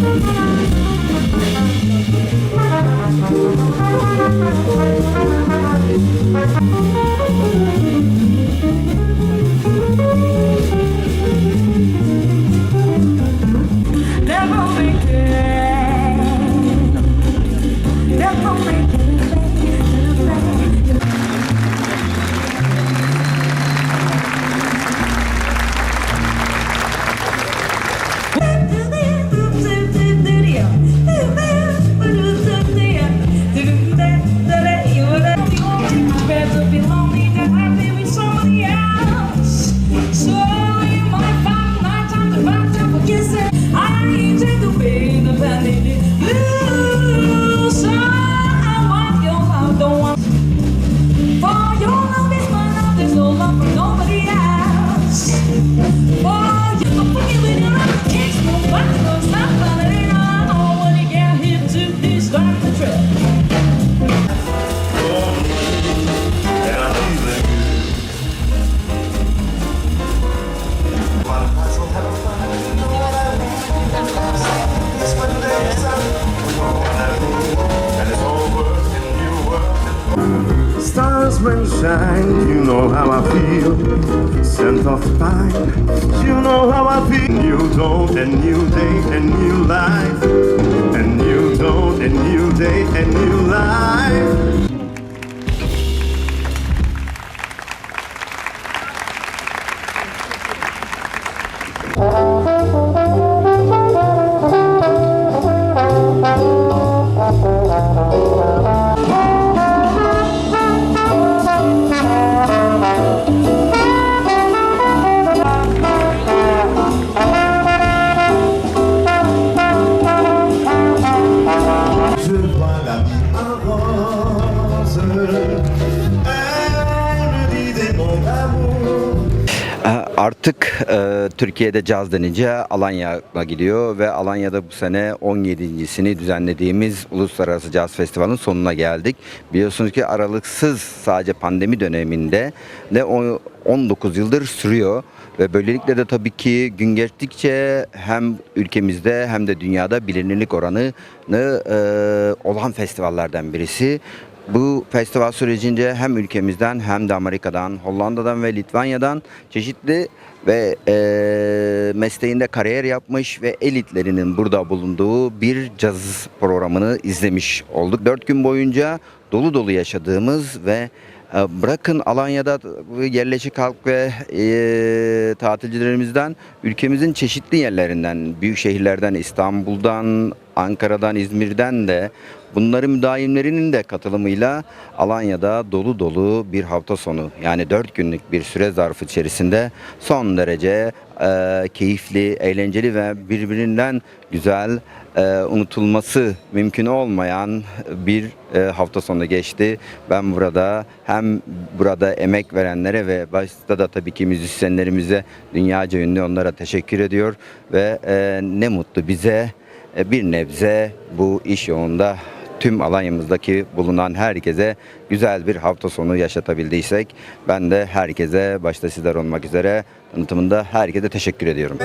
Thank you. When shine, you know how I feel. Scent of pine, you know how I feel. New dawn and new day and new life. And new dawn and new day and new life. Artık e, Türkiye'de caz denince Alanya'ya gidiyor ve Alanya'da bu sene 17.sini düzenlediğimiz Uluslararası Caz Festivali'nin sonuna geldik. Biliyorsunuz ki aralıksız sadece pandemi döneminde de o- 19 yıldır sürüyor ve böylelikle de tabii ki gün geçtikçe hem ülkemizde hem de dünyada bilinirlik oranı e, olan festivallerden birisi. Bu festival sürecince hem ülkemizden hem de Amerika'dan, Hollanda'dan ve Litvanya'dan çeşitli ve e, mesleğinde kariyer yapmış ve elitlerinin burada bulunduğu bir caz programını izlemiş olduk. Dört gün boyunca dolu dolu yaşadığımız ve e, bırakın Alanya'da yerleşik halk ve e, tatilcilerimizden ülkemizin çeşitli yerlerinden, büyük şehirlerden, İstanbul'dan, Ankara'dan, İzmir'den de bunların müdavimlerinin de katılımıyla Alanya'da dolu dolu bir hafta sonu yani dört günlük bir süre zarfı içerisinde son derece e, keyifli, eğlenceli ve birbirinden güzel e, unutulması mümkün olmayan bir e, hafta sonu geçti. Ben burada hem burada emek verenlere ve başta da tabii ki müzisyenlerimize dünyaca ünlü onlara teşekkür ediyor ve e, ne mutlu bize bir nebze bu iş yoğunda tüm Alanya'mızdaki bulunan herkese güzel bir hafta sonu yaşatabildiysek ben de herkese başta sizler olmak üzere tanıtımında herkese teşekkür ediyorum.